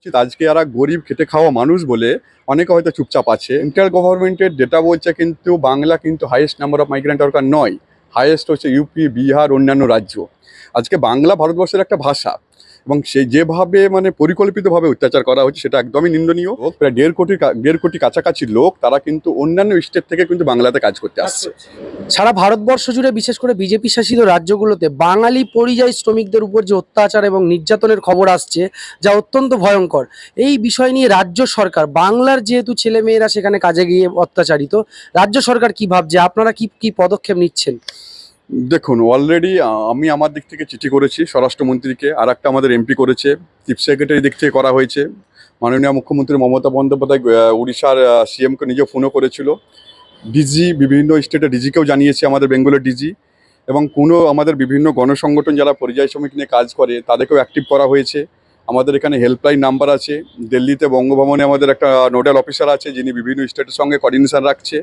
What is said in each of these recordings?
উচিত। আজকে যারা গরিব, খেটে খাওয়া মানুষ বলে অনেকে হয়তো চুপচাপ আছে। সেন্ট্রাল গভর্নমেন্টের ডেটা বলছে কিন্তু বাংলা কিন্তু highest number of migrant worker নয়। হাইয়েস্ট হচ্ছে ইউপি বিহার অন্যান্য রাজ্য। আজকে বাংলা ভারতবর্ষের একটা ভাষা। এবং সে যেভাবে মানে পরিকল্পিতভাবে অত্যাচার করা হচ্ছে সেটা একদমই নিন্দনীয়। প্রায় দেড় কোটি দেড় কোটি কাছাকাছি লোক তারা কিন্তু অন্যান্য স্টেট থেকে কিন্তু বাংলাতে কাজ করতে আসছে। সারা ভারতবর্ষ জুড়ে বিশেষ করে বিজেপি শাসিত রাজ্যগুলোতে বাঙালি পরিযায়ী শ্রমিকদের উপর যে অত্যাচার এবং নির্যাতনের খবর আসছে যা অত্যন্ত ভয়ঙ্কর। এই বিষয় নিয়ে রাজ্য সরকার বাংলার যেহেতু ছেলেমেয়েরা সেখানে কাজে গিয়ে অত্যাচারিত রাজ্য সরকার কি ভাবছে? আপনারা কি কি পদক্ষেপ নিচ্ছেন? দেখুন অলরেডি আমি আমার দিক থেকে চিঠি করেছি স্বরাষ্ট্রমন্ত্রীকে আর একটা আমাদের এমপি করেছে চিফ সেক্রেটারি দিক থেকে করা হয়েছে। মাননীয় মুখ্যমন্ত্রী মমতা বন্দ্যোপাধ্যায় উড়িষ্যার সিএমকে নিজে ফোনও করেছিল। ডিজি বিভিন্ন স্টেটে ডিজিকেও জানিয়েছে আমাদের বেঙ্গলের ডিজি এবং কোনো আমাদের বিভিন্ন গণসংগঠন যারা পরিযায়ী শ্রমিক নিয়ে কাজ করে, তাদেরকেও অ্যাক্টিভ করা হয়েছে। আমাদের এখানে হেল্পলাইন নাম্বার আছে। দিল্লিতে বঙ্গভবনে আমাদের একটা নোডাল অফিসার আছে, যিনি বিভিন্ন স্টেটের সঙ্গে কোঅর্ডিনেশন রাখছে।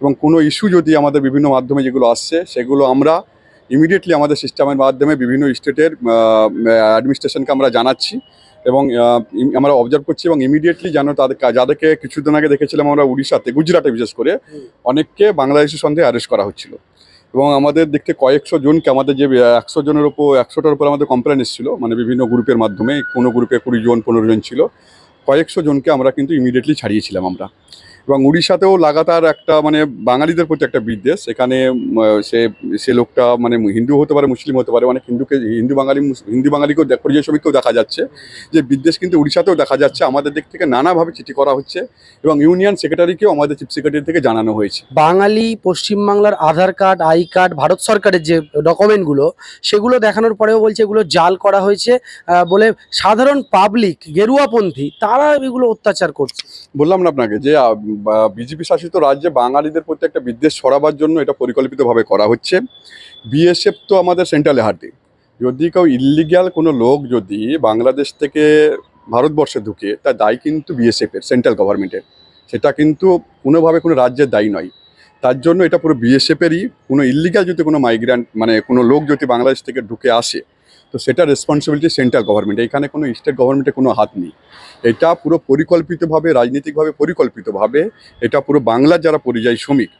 এবং কোনো ইস্যু যদি আমাদের বিভিন্ন মাধ্যমে যেগুলো আসছে সেগুলো আমরা ইমিডিয়েটলি আমাদের সিস্টেমের মাধ্যমে বিভিন্ন স্টেটের অ্যাডমিনিস্ট্রেশনকে আমরা জানাচ্ছি এবং আমরা অবজার্ভ করছি এবং ইমিডিয়েটলি যেন তাদের যাদেরকে কিছুদিন আগে দেখেছিলাম আমরা উড়িষ্যাতে গুজরাটে বিশেষ করে অনেককে বাংলাদেশের সন্দেহে অ্যারেস্ট করা হচ্ছিল। এবং আমাদের দেখতে কয়েকশো জনকে আমাদের যে একশো জনের ওপর একশোটার উপর আমাদের কমপ্লেন এসেছিল মানে বিভিন্ন গ্রুপের মাধ্যমে কোনো গ্রুপে কুড়ি জন পনেরো জন ছিল। কয়েকশো জনকে আমরা কিন্তু ইমিডিয়েটলি ছাড়িয়েছিলাম আমরা। এবং উড়িষ্যাতেও লাগাতার একটা মানে বাঙালিদের প্রতি একটা বিদ্বেষ। এখানে সে সে লোকটা মানে হিন্দু হতে পারে মুসলিম হতে পারে অনেক হিন্দুকে হিন্দু বাঙালি হিন্দু বাঙালিকেও পরিযায়ী শ্রমিককেও দেখা যাচ্ছে। যে বিদ্বেষ কিন্তু উড়িষ্যাতেও দেখা যাচ্ছে আমাদের দিক থেকে নানাভাবে চিঠি করা হচ্ছে এবং ইউনিয়ন সেক্রেটারিকেও আমাদের চিফ সেক্রেটারি থেকে জানানো হয়েছে। বাঙালি পশ্চিমবাংলার Aadhaar card I card Bharat সরকারের যে ডকুমেন্টগুলো সেগুলো দেখানোর পরেও বলছে এগুলো জাল করা হয়েছে বলে সাধারণ পাবলিক গেরুয়াপন্থী তারা এগুলো অত্যাচার করছে। বললাম না আপনাকে যে বিজেপি শাসিত রাজ্যে বাঙালিদের প্রতি একটা বিদ্বেষ ছড়াবার জন্য এটা পরিকল্পিতভাবে করা হচ্ছে। বিএসএফ তো আমাদের সেন্ট্রালে হার্টে যদি কেউ ইলিগ্যাল কোনো লোক যদি বাংলাদেশ থেকে ভারতবর্ষে ঢুকে, তার দায় কিন্তু বিএসএফের সেন্ট্রাল গভর্নমেন্টের সেটা কিন্তু কোনোভাবে কোনো রাজ্যের দায়ী নয়। তার জন্য এটা পুরো বিএসএফেরই কোনো ইলিগাল যদি কোনো মাইগ্রেন্ট মানে কোনো লোক যদি বাংলাদেশ থেকে ঢুকে আসে তো সেটা রেসপন্সিবিলিটি সেন্ট্রাল গভর্নমেন্ট এখানে কোনো স্টেট গভর্নমেন্টের কোনো হাত নেই। এটা পুরো পরিকল্পিতভাবে, রাজনৈতিকভাবে পরিকল্পিতভাবে, এটা পুরো বাংলার যারা পরিযায়ী শ্রমিক,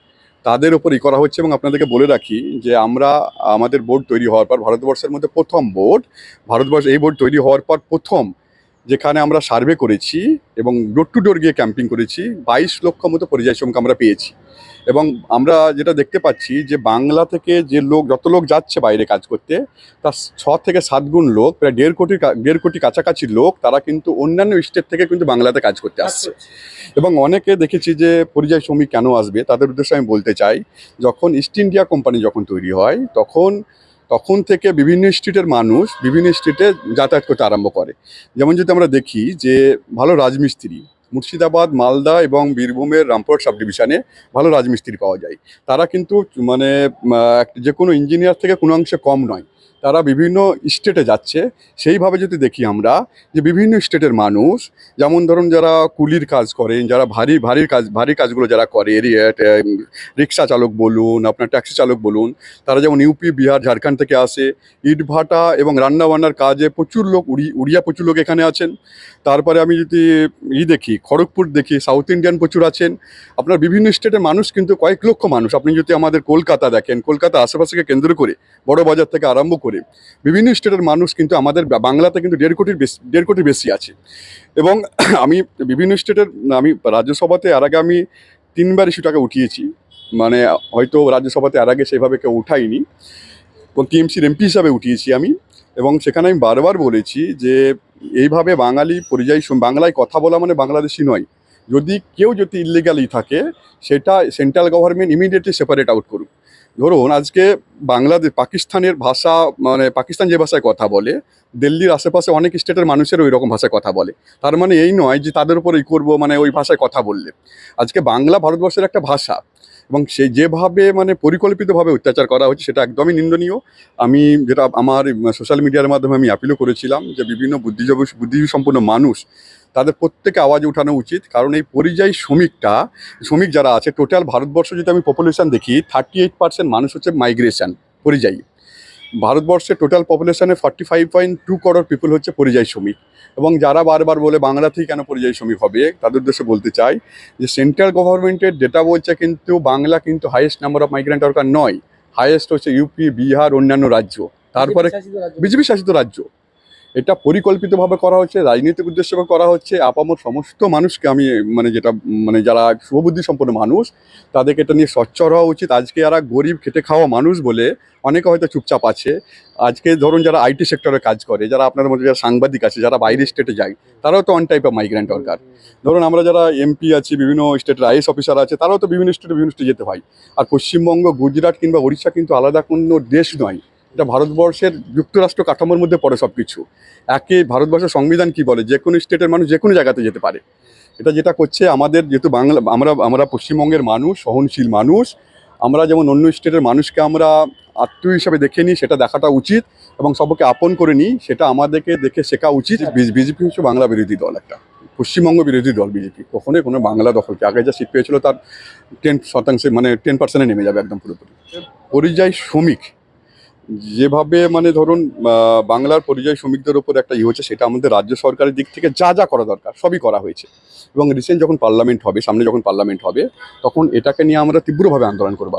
তাদের ওপরই করা হচ্ছে এবং আপনাদেরকে বলে রাখি যে আমরা, আমাদের বোর্ড তৈরি হওয়ার পর, ভারতবর্ষের মধ্যে প্রথম বোর্ড ভারতবর্ষ, এই বোর্ড তৈরি হওয়ার পর প্রথম যেখানে আমরা সার্ভে করেছি এবং ডোর টু ডোর গিয়ে ক্যাম্পিং করেছি বাইশ লক্ষ মতো পরিযায়ী শ্রমিক আমরা পেয়েছি। এবং আমরা যেটা দেখতে পাচ্ছি যে বাংলা থেকে যে লোক যত লোক যাচ্ছে বাইরে কাজ করতে তার ছ থেকে সাত গুণ লোক প্রায় দেড় কোটি দেড় কোটি কাছাকাছি লোক তারা কিন্তু অন্যান্য স্টেট থেকে কিন্তু বাংলাতে কাজ করতে আসছে। এবং অনেকে দেখেছি যে পরিযায়ী শ্রমিক কেন আসবে তাদের উদ্দেশ্যে আমি বলতে চাই যখন ইস্ট ইন্ডিয়া কোম্পানি যখন তৈরি হয় তখন তখন থেকে বিভিন্ন স্ট্রিটের মানুষ বিভিন্ন স্ট্রিটে যাতায়াত করতে আরম্ভ করে। যেমন যদি আমরা দেখি যে ভালো রাজমিস্ত্রি, মুর্শিদাবাদ, মালদা এবং বীরভূমের রামপুরহাট সাব ডিভিশনে ভালো রাজমিস্ত্রি পাওয়া যায়। তারা কিন্তু মানে যে কোনো ইঞ্জিনিয়ার থেকে কোনো অংশে কম নয়। তারা বিভিন্ন স্টেটে যাচ্ছে। সেইভাবে যদি দেখি আমরা যে বিভিন্ন স্টেটের মানুষ, যেমন ধরুন যারা কুলির কাজ করেন, যারা ভারী ভারী কাজ, ভারী কাজগুলো যারা করে রিক্সা চালক বলুন, আপনার ট্যাক্সি চালক বলুন, তারা যেমন ইউপি বিহার ঝাড়খণ্ড থেকে আসে, ইটভাটা এবং রান্নাবান্নার কাজে প্রচুর লোক উড়ি, উড়িয়া প্রচুর লোক এখানে আছেন। তারপরে আমি যদি ই দেখি, খড়গপুর দেখি সাউথ ইন্ডিয়ান প্রচুর আছেন। আপনার বিভিন্ন স্টেটের মানুষ কিন্তু কয়েক লক্ষ মানুষ। আপনি যদি আমাদের কলকাতা দেখেন, কলকাতা আশেপাশেকে কেন্দ্র করে বড় বাজার থেকে আরম্ভ করে বিভিন্ন স্টেটের মানুষ কিন্তু আমাদের বাংলাতে কিন্তু দেড় কোটির বেশি, দেড় কোটির বেশি আছে। এবং আমি বিভিন্ন স্টেটের, আমি রাজ্যসভাতে আর আগে আমি তিনবার ইস্যুটাকে উঠিয়েছি। মানে হয়তো রাজ্যসভাতে আর আগে সেভাবে কেউ উঠাইনি এবং টিএমসির এমপি হিসাবে উঠিয়েছি আমি। এবং সেখানে আমি বারবার বলেছি যে এইভাবে বাঙালি পরিযায়ী বাংলায় কথা বলা মানে বাংলাদেশি নয়। যদি কেউ যদি ইলিগালি থাকে, সেটা central government immediately separate out করুক। ধরুন আজকে বাংলাদেশ, পাকিস্তানের ভাষা মানে পাকিস্তান যে ভাষায় কথা বলে, দিল্লির আশেপাশে অনেক স্টেটের মানুষের ওই রকম ভাষায় কথা বলে। তার মানে এই নয় যে তাদের উপর এই করব মানে ওই ভাষায় কথা বললে। আজকে বাংলা ভারতবর্ষের একটা ভাষা এবং সে যেভাবে মানে পরিকল্পিতভাবে অত্যাচার করা হচ্ছে সেটা একদমই নিন্দনীয়। আমি যেটা আমার সোশ্যাল মিডিয়ার মাধ্যমে আমি অ্যাপিলও করেছিলাম যে বিভিন্ন বুদ্ধিজীবী বুদ্ধিজীবী সম্পন্ন মানুষ তাদের প্রত্যেকে আওয়াজ উঠানো উচিত। কারণ এই পরিযায়ী শ্রমিকটা শ্রমিক যারা আছে টোটাল ভারতবর্ষ যদি আমি পপুলেশন দেখি থার্টি এইট পার্সেন্ট মানুষ হচ্ছে মাইগ্রেশন পরিযায়ী। ভারতবর্ষে total পপুলেশনে forty five point two crore people হচ্ছে পরিযায়ী শ্রমিক। এবং যারা বারবার বলে বাংলাতেই কেন পরিযায়ী শ্রমিক হবে তাদের উদ্দেশ্যে বলতে চাই যে সেন্ট্রাল গভর্নমেন্টের ডেটা বলছে কিন্তু বাংলা কিন্তু highest number of migrant worker নয়। হাইয়েস্ট হচ্ছে ইউপি বিহার অন্যান্য রাজ্য। তারপরে বিজেপি শাসিত রাজ্য। এটা পরিকল্পিতভাবে করা হচ্ছে, রাজনৈতিক উদ্দেশ্যে করা হচ্ছে। আপামর সমস্ত মানুষকে আমি মানে যেটা মানে যারা শুভবুদ্ধি সম্পন্ন মানুষ, তাদেরকে এটা নিয়ে সচ্চর হওয়া উচিত। আজকে যারা গরিব, খেটে খাওয়া মানুষ বলে অনেকে হয়তো চুপচাপ আছে। আজকে ধরুন যারা আইটি সেক্টরে কাজ করে, যারা আপনার মধ্যে যারা সাংবাদিক আছে, যারা বাইরের স্টেটে যায়, তারাও তো one type of migrant worker ধরুন আমরা যারা এমপি আছি, বিভিন্ন স্টেটের আইএস অফিসার আছে, তারাও তো বিভিন্ন স্টেটে বিভিন্ন স্টেটে যেতে হয়। আর পশ্চিমবঙ্গ, গুজরাট কিংবা ওড়িশা কিন্তু আলাদা কোনো দেশ নয়। এটা ভারতবর্ষের যুক্তরাষ্ট্র কাঠামোর মধ্যে পড়ে সব কিছু একে ভারতবর্ষের সংবিধান কি বলে? যে কোনো স্টেটের মানুষ যে কোনো জায়গাতে যেতে পারে। এটা যেটা করছে আমাদের যেহেতু বাংলা আমরা আমরা পশ্চিমবঙ্গের মানুষ সহনশীল মানুষ আমরা যেমন অন্য স্টেটের মানুষকে আমরা আত্মীয় হিসাবে দেখে নিই সেটা দেখাটা উচিত এবং সবকে আপন করে নিই সেটা আমাদেরকে দেখে শেখা উচিত। বিজেপি হচ্ছে বাংলা বিরোধী দল একটা। পশ্চিমবঙ্গ বিরোধী দল বিজেপি। কখনোই কোনো বাংলা দখলকে আগে যা সিট পেয়েছিল তার টেন শতাংশে মানে টেন পার্সেন্টে নেমে যাবে একদম পুরোপুরি। পরিযায়ী শ্রমিক। যেভাবে মানে ধরুন বাংলার পরিযায়ী শ্রমিকদের ওপর একটা ইয়ে হচ্ছে, সেটা আমাদের রাজ্য সরকারের দিক থেকে যা যা করা দরকার, সবই করা হয়েছে। এবং রিসেন্ট যখন পার্লামেন্ট হবে, সামনে যখন পার্লামেন্ট হবে, তখন এটাকে নিয়ে আমরা তীব্রভাবে আন্দোলন করব।